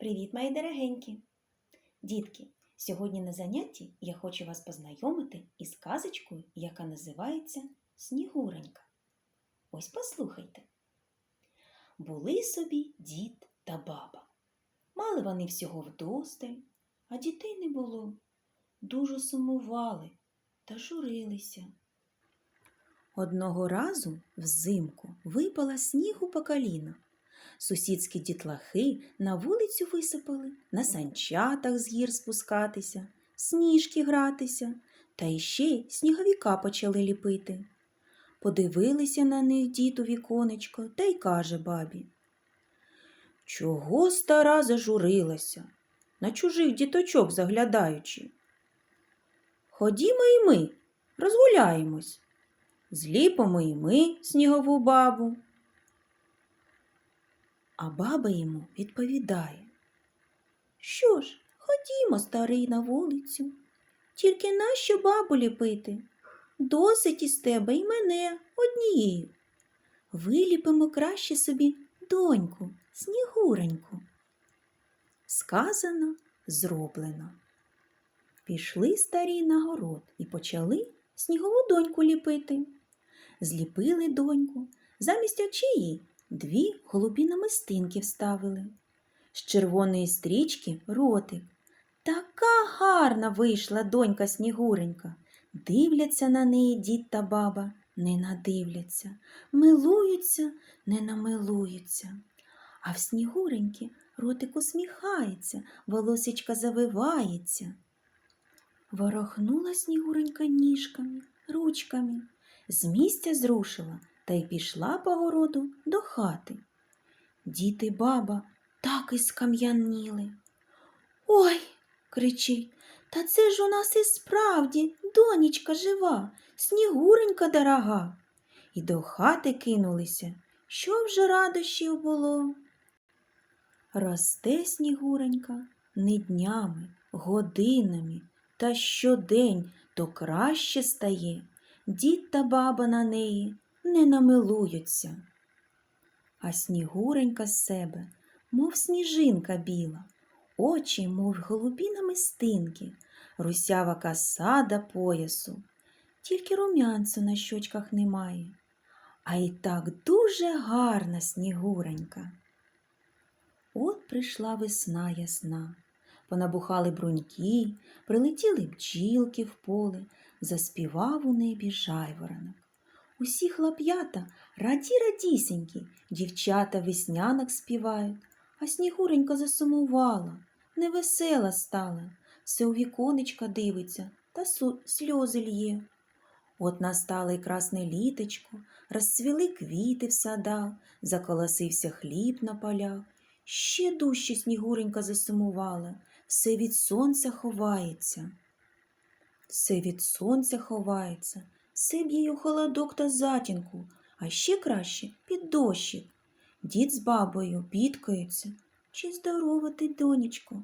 Привіт, мої дорогенькі! Дітки, сьогодні на занятті я хочу вас познайомити із казочкою, яка називається Снігуренька. Ось послухайте. Були собі дід та баба. Мали вони всього вдосталь, а дітей не було. Дуже сумували та журилися. Одного разу взимку випала снігу по коліна. Сусідські дітлахи на вулицю висипали, на санчатах з гір спускатися, сніжки гратися, та іще сніговіка почали ліпити. Подивилися на них дід у віконечко та й каже бабі. Чого стара зажурилася, на чужих діточок заглядаючи? Ходімо і ми, розгуляємось. Зліпимо і ми снігову бабу. А баба йому відповідає. Що ж, ходімо, старий, на вулицю. Тільки нащо бабу ліпити? Досить із тебе і мене однією. Виліпимо краще собі доньку, снігуреньку. Сказано, зроблено. Пішли старі на город і почали снігову доньку ліпити. Зліпили доньку, замість очей дві голубі намистинки вставили. З червоної стрічки ротик. Така гарна вийшла донька Снігуренька. Дивляться на неї дід та баба, не надивляться, милуються, не намилуються. А в Снігуреньки ротик усміхається, волосечка завивається. Ворохнула Снігуренька ніжками, ручками, з місця зрушила та й пішла по городу до хати. Дід і баба так і скам'яніли. Ой, кричить, та це ж у нас і справді донечка жива, снігуренька дорога. І до хати кинулися, що вже радощів було. Росте снігуренька не днями, годинами, та щодень то краще стає. Дід та баба на неї не намилуються. А снігуренька з себе, мов сніжинка біла, очі, мов голубі намистинки, русява коса до поясу, тільки румянцю на щочках немає. А й так дуже гарна снігуренька. От прийшла весна ясна, понабухали бруньки, прилетіли бджілки в поле, заспівав у небі жайворонок. Усі хлоп'ята раді радісінькі, дівчата веснянок співають, а снігуренька засумувала, невесела стала, все у віконечка дивиться та сльози лє. От настало й красне літочко, розцвіли квіти в садах, заколосився хліб на полях. Ще дужче снігуренька засумувала, все від сонця ховається. Все від сонця ховається, все б'є у холодок та затінку, а ще краще під дощик. Дід з бабою бідкаються. Чи здорова ти, донечко?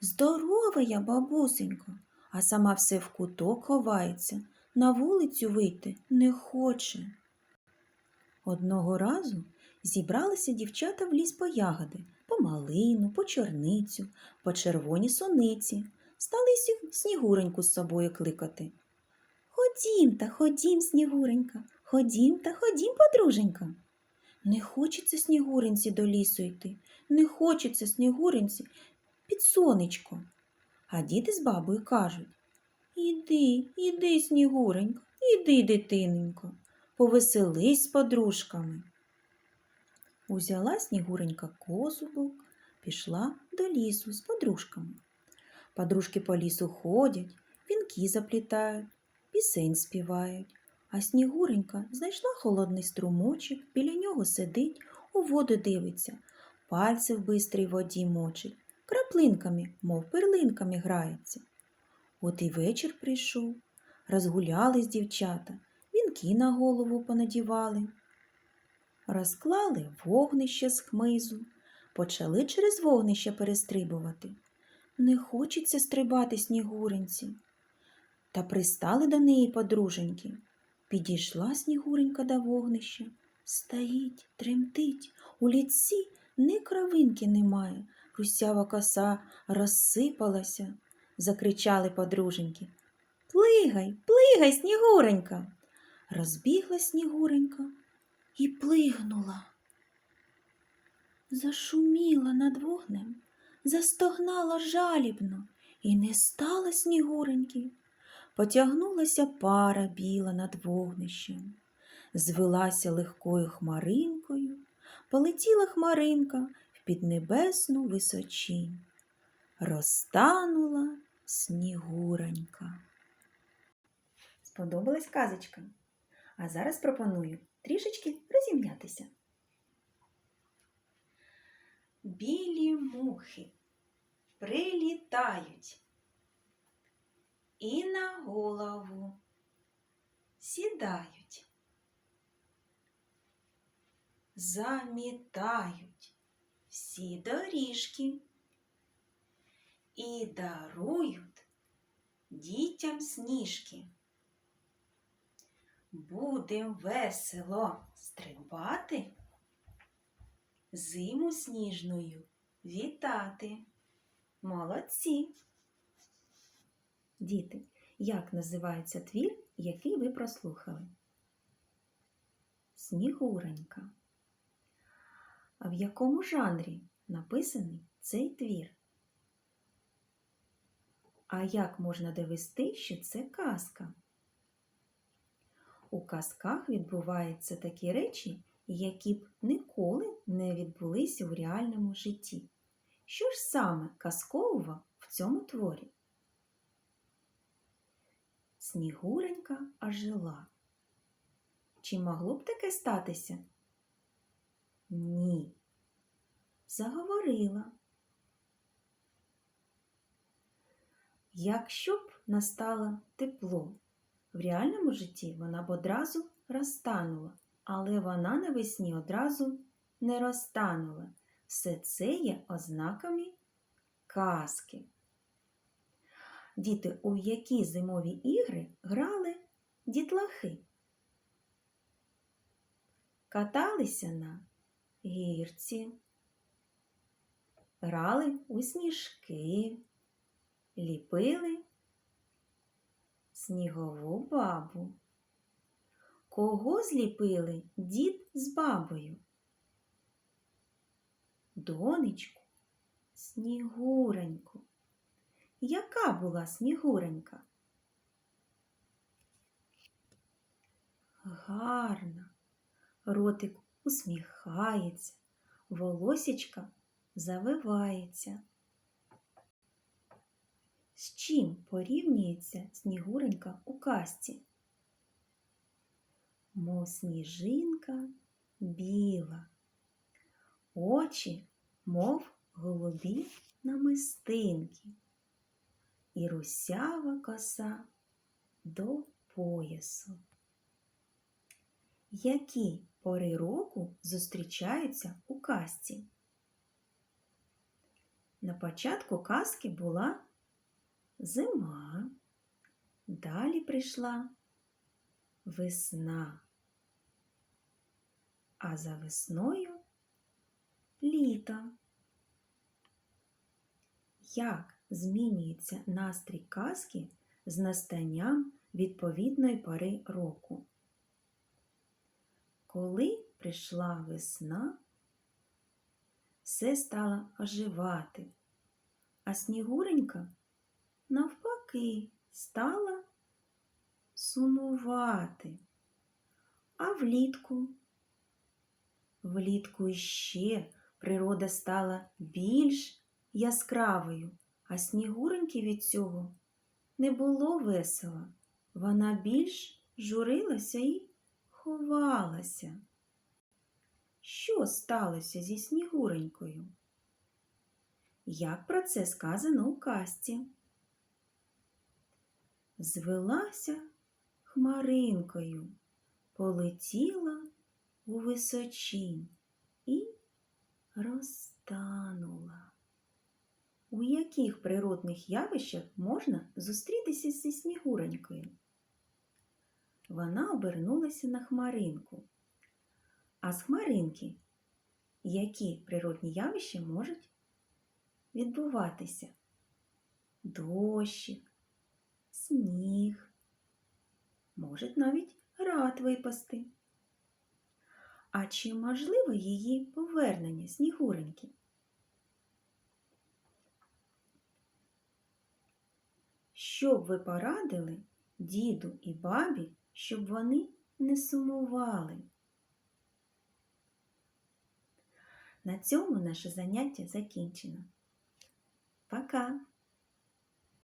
Здорова я, бабусенько, а сама все в куток ховається, на вулицю вийти не хоче. Одного разу зібралися дівчата в ліс по ягоди, по малину, по чорницю, по червоні сониці. Стали сі- снігуреньку з собою кликати. Ходім та ходім, снігуренька, ходім та ходім, подруженька. Не хочеться снігуренці до лісу йти, не хочеться снігуренці під сонечко. А діти з бабою кажуть Іди, іди, снігуренька, іди, дитиненько, повеселись з подружками. Узяла снігуренька козубок, пішла до лісу з подружками. Подружки по лісу ходять, вінки заплітають, пісень співають. А Снігуренька знайшла холодний струмочок, біля нього сидить, у воду дивиться, пальці в бистрій воді мочить, краплинками, мов перлинками грається. От і вечір прийшов, розгулялись дівчата, вінки на голову понадівали. Розклали вогнище з хмизу, почали через вогнище перестрибувати. Не хочеться стрибати снігуренці. Та пристали до неї подруженьки. Підійшла снігуренька до вогнища. Стоїть, тремтить, у ліці ні кровинки немає, русява коса розсипалася, закричали подруженьки. Плигай, плигай, снігуренька. Розбігла снігуренька і плигнула. Зашуміла над вогнем, застогнала жалібно, і не стало снігуреньки. Потягнулася пара біла над вогнищем, звелася легкою хмаринкою, полетіла хмаринка в піднебесну височінь. Розтанула снігуронька. Сподобалась казочка? А зараз пропоную трішечки розім'ятися. Білі мухи прилітають і на голову сідають, замітають всі доріжки і дарують дітям сніжки. Будем весело стрибати, зиму сніжною вітати. Молодці! Діти, як називається твір, який ви прослухали? Снігуренька. А в якому жанрі написаний цей твір? А як можна довести, що це казка? У казках відбуваються такі речі, які б ніколи не відбулися у реальному житті. Що ж саме казкового в цьому творі? Снігуренька ожила. Чи могло б таке статися? Ні. Заговорила. Якщо б настало тепло, в реальному житті вона б одразу розтанула, але вона навесні одразу не розтанула. Все це є ознаками казки. Діти, у які зимові ігри грали дітлахи? Каталися на гірці, грали у сніжки, ліпили снігову бабу. Кого зліпили дід з бабою? Донечку, снігуреньку. Яка була снігуренька? Гарна, ротик усміхається, волосічка завивається. З чим порівнюється снігуренька у казці? Мов сніжинка біла, очі, мов голубі намистинки, і русява коса до поясу. Які пори року зустрічаються у казці? На початку казки була зима, далі прийшла весна, а за весною літо. Як змінюється настрій казки з настанням відповідної пори року? Коли прийшла весна, все стало оживати, а снігуренька навпаки стала сумувати. А влітку, влітку іще природа стала більш яскравою, а снігуреньки від цього не було весело. Вона більш журилася і ховалася. Що сталося зі снігуренькою? Як про це сказано у казці? Звелася хмаринкою, полетіла у височінь і розтанула. У яких природних явищах можна зустрітися зі снігуренькою? Вона обернулася на хмаринку. А з хмаринки які природні явища можуть відбуватися? Дощик, сніг, може навіть град випасти. А чи можливо її повернення, Снігуреньки? Що б ви порадили діду і бабі, щоб вони не сумували? На цьому наше заняття закінчено. Пока!